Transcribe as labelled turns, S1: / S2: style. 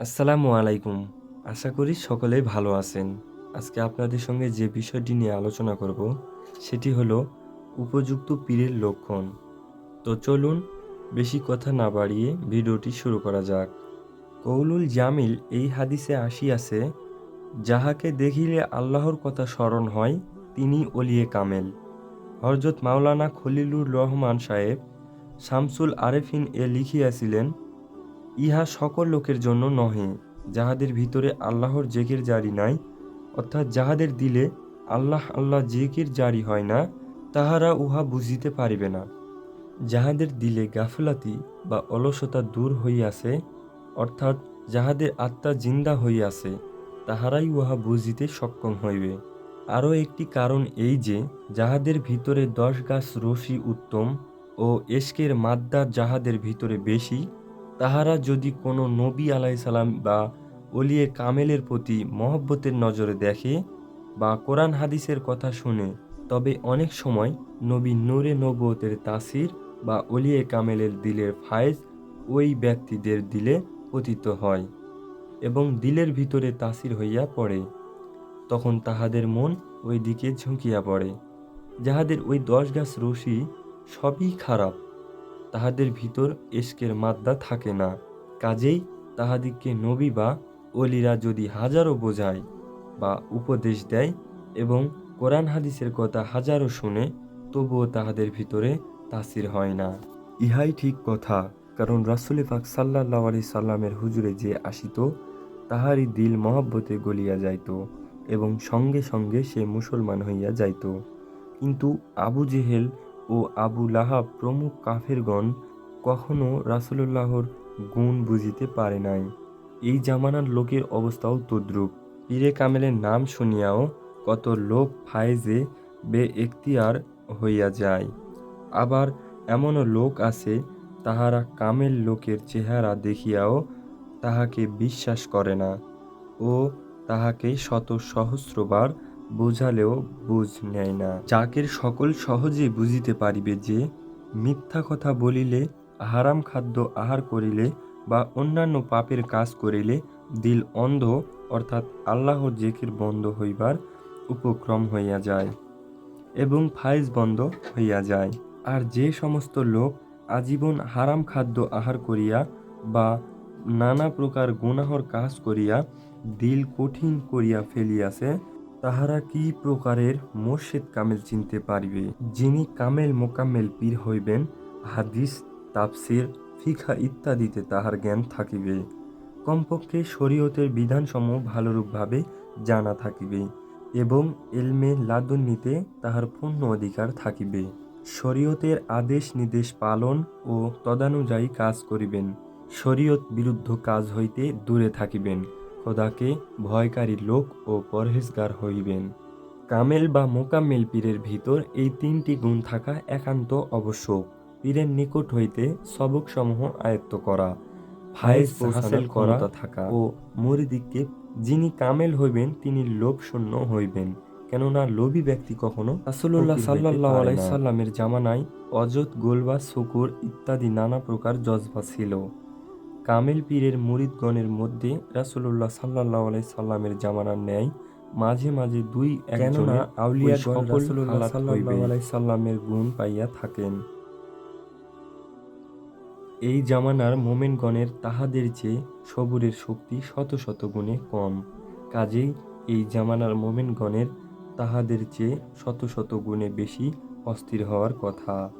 S1: আসসালামু আলাইকুম। আশা করি সকলেই ভালো আছেন। আজকে আপনাদের সঙ্গে যে বিষয়টি নিয়ে আলোচনা করব, সেটি হলো উপযুক্ত পীরের লক্ষণ। তো চলুন বেশি কথা না বাড়িয়ে ভিডিওটি শুরু করা যাক। কৌলুল জামিল এই হাদিসে আসিয়াছে, যাহাকে দেখিলে আল্লাহর কথা স্মরণ হয়, তিনি অলিয়ে কামেল। হরজত মাওলানা খলিলুর রহমান সাহেব শামসুল আরেফিন এ লিখিয়াছিলেন ইহা সকল লোকের জন্য নহে, যাহাদের ভিতরে আল্লাহর জেকের জারি নাই, অর্থাৎ যাহাদের দিলে আল্লাহ আল্লাহ জেকের জারি হয় না, তাহারা উহা বুঝিতে পারিবে না। যাহাদের দিলে গাফলাতি বা অলসতা দূর হইয়াছে, অর্থাৎ যাহাদের আত্মা জিন্দা হইয়াছে, তাহারাই উহা বুঝিতে সক্ষম হইবে। আরও একটি কারণ এই যে, যাহাদের ভিতরে দশ গাছ রশি উত্তম ও এশকের মাদ্দা যাহাদের ভিতরে বেশি তাহারা যদি কোনো নবী আলাইসালাম বা অলিয়ে কামেলের প্রতি মহব্বতের নজরে দেখে বা কোরআন হাদিসের কথা শুনে, তবে অনেক সময় নবী নূরে নবতের তাসির বা অলিয়ে কামেলের দিলের ফায়েজ ওই ব্যক্তিদের দিলে পতিত হয় এবং দিলের ভিতরে তাসির হইয়া পড়ে। তখন তাহাদের মন ওই দিকে ঝুঁকিয়া পড়ে, যাহাদের ওই দশ গাছ রশি সবই খারাপ। তাহাদের ভিতর এশকের মাদ্দা থাকে না। কাজেই তাহাদিগকে নবী বা অলিরা যদি হাজারো বোঝায় বা উপদেশ দেয় এবং কোরআন হাদিসের কথা হাজারো শুনে, তবুও তাহাদের ভিতরে তাসির হয় না। ইহাই ঠিক কথা, কারণ রাসুল পাক সাল্লাহ আলি সাল্লামের হুজুরে যে আসিত, তাহারই দিল মহাব্বতে গলিয়া যাইত এবং সঙ্গে সঙ্গে সে মুসলমান হইয়া যাইত। কিন্তু আবু জেহেল ও আবু লাহাব প্রমুখ কাফেরগণ কখনো রাসূলুল্লাহর গুণ বুঝিতে পারে নাই। এই জামানার লোকের অবস্থাও তদ্রূপ। পীরে কামেলের নাম শুনিয়াও কত লোক ফায়েজে বে এখতিয়ার হইয়া যায়। আবার এমনও লোক আছে, তাহারা কামেল লোকের চেহারা দেখিয়াও তাহাকে বিশ্বাস করে না ও তাহাকে শত সহস্রবার বুঝালেও বুঝ নেয় না। যাকের সকল সহজে বুঝিতে পারিবে যে, মিথ্যা কথা বলিলে, হারাম খাদ্য আহার করিলে বা অন্যান্য পাপের কাজ করিলে দিল অন্ধ, অর্থাৎ আল্লাহর জেকের বন্ধ হইবার উপক্রম হইয়া যায় এবং ফাইজ বন্ধ হইয়া যায়। আর যে সমস্ত লোক আজীবন হারাম খাদ্য আহার করিয়া বা নানা প্রকার গুনাহর কাজ করিয়া দিল কঠিন করিয়া ফেলিয়াছে তাহারা কি প্রকারের মোর্শেদ কামেল চিনতে পারিবে? যিনি কামেল মোকাম্মেল পীর হইবেন, হাদিস, তাফসির ফিখা ইত্যাদিতে তাহার জ্ঞান থাকিবে। কমপক্ষে শরীয়তের বিধানসমূহ ভালোরূপভাবে জানা থাকিবে এবং এলমে লাদুন্নিতে তাহার পূর্ণ অধিকার থাকিবে। শরীয়তের আদেশ নির্দেশ পালন ও তদানুযায়ী কাজ করিবেন। শরীয়ত বিরুদ্ধ কাজ হইতে দূরে থাকিবেন। খোদাকে ভয়কারী লোক ও পরহেজগার হইবেন। কামেল বা মোকাম্মেল পীরের ভিতর এই তিনটি গুণ থাকা একান্ত আবশ্যক। পীরের নিকট হইতে সবক সমূহ আয়ত্ত করা ফায়েজ হাসিল করা থাকা। ও মুরিদিককে যিনি কামেল হইবেন তিনি লোভ শূন্য হইবেন। কেননা লোভী ব্যক্তি কখনো রাসূলুল্লাহ সাল্লাল্লাহু আলাইহি সাল্লামের জামানায় অযত গোলবা শুকুর ইত্যাদি নানা প্রকার জজবা ছিল। কামেল পীরের মুরিদগণের মধ্যে রাসূলুল্লাহ সাল্লাল্লাহু আলাইহি সাল্লামের জামানার ন্যায় মাঝে মাঝে দুই একজনা আউলিয়া সকল সাল্লাল্লাহু আলাইহি সাল্লামের গুণ পাইয়া থাকেন। এই জামানার মোমেনগণের তাহাদের চেয়ে সবুরের শক্তি শত শত গুণে কম। কাজেই এই জামানার মোমেনগণের তাহাদের চেয়ে শত শত গুণে বেশি অস্থির হওয়ার কথা।